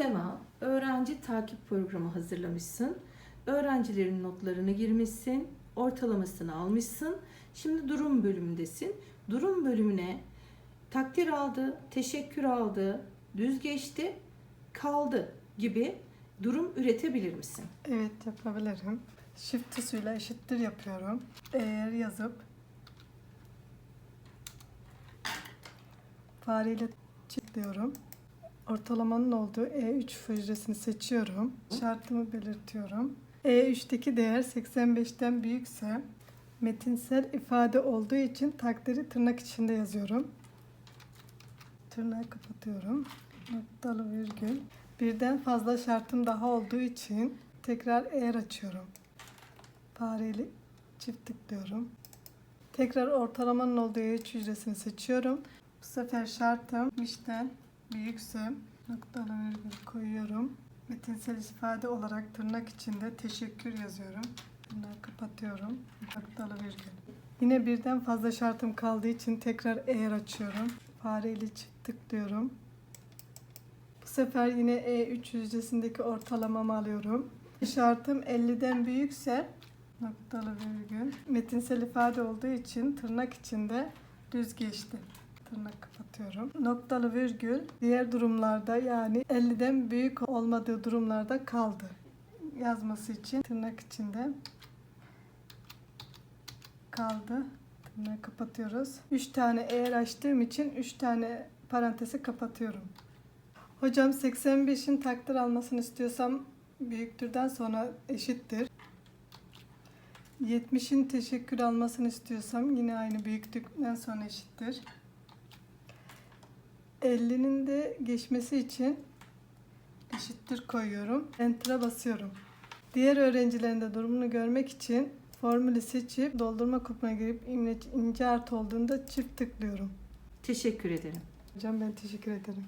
Sema, öğrenci takip programı hazırlamışsın. Öğrencilerin notlarını girmişsin, ortalamasını almışsın. Şimdi durum bölümündesin. Durum bölümüne takdir aldı, teşekkür aldı, düz geçti, kaldı gibi durum üretebilir misin? Evet yapabilirim. Shift tuşuyla eşittir yapıyorum. Eğer yazıp fareyle çiftliyorum. Ortalamanın olduğu E3 hücresini seçiyorum. Şartımı belirtiyorum. E3'teki değer 85'ten büyükse metinsel ifade olduğu için takdiri tırnak içinde yazıyorum. Tırnağı kapatıyorum. Noktalı virgül. Birden fazla şartım daha olduğu için tekrar eğer açıyorum. Fareyle çift tıklıyorum. Tekrar ortalamanın olduğu E3 hücresini seçiyorum. Bu sefer şartım işten büyükse noktalı virgül koyuyorum. Metinsel ifade olarak tırnak içinde teşekkür yazıyorum. Tırnağı kapatıyorum. Noktalı virgül. Yine birden fazla şartım kaldığı için tekrar eğer açıyorum. Fareyle çift tıklıyorum. Bu sefer yine E3 hücresindeki ortalamamı alıyorum. Şartım 50'den büyükse noktalı virgül. Metinsel ifade olduğu için tırnak içinde düz geçti. Tırnak kapatıyorum. Noktalı virgül diğer durumlarda yani 50'den büyük olmadığı durumlarda kaldı. Yazması için tırnak içinde kaldı. Tırnağı kapatıyoruz. 3 tane eğer açtığım için 3 tane parantezi kapatıyorum. Hocam 85'in takdir almasını istiyorsam büyüktürden sonra eşittir. 70'in teşekkür almasını istiyorsam yine aynı büyüklükten sonra eşittir. 50'nin de geçmesi için eşittir koyuyorum. Enter'a basıyorum. Diğer öğrencilerin de durumunu görmek için formülü seçip doldurma kupuna girip ince, ince artı olduğunda çift tıklıyorum. Teşekkür ederim. Hocam ben teşekkür ederim.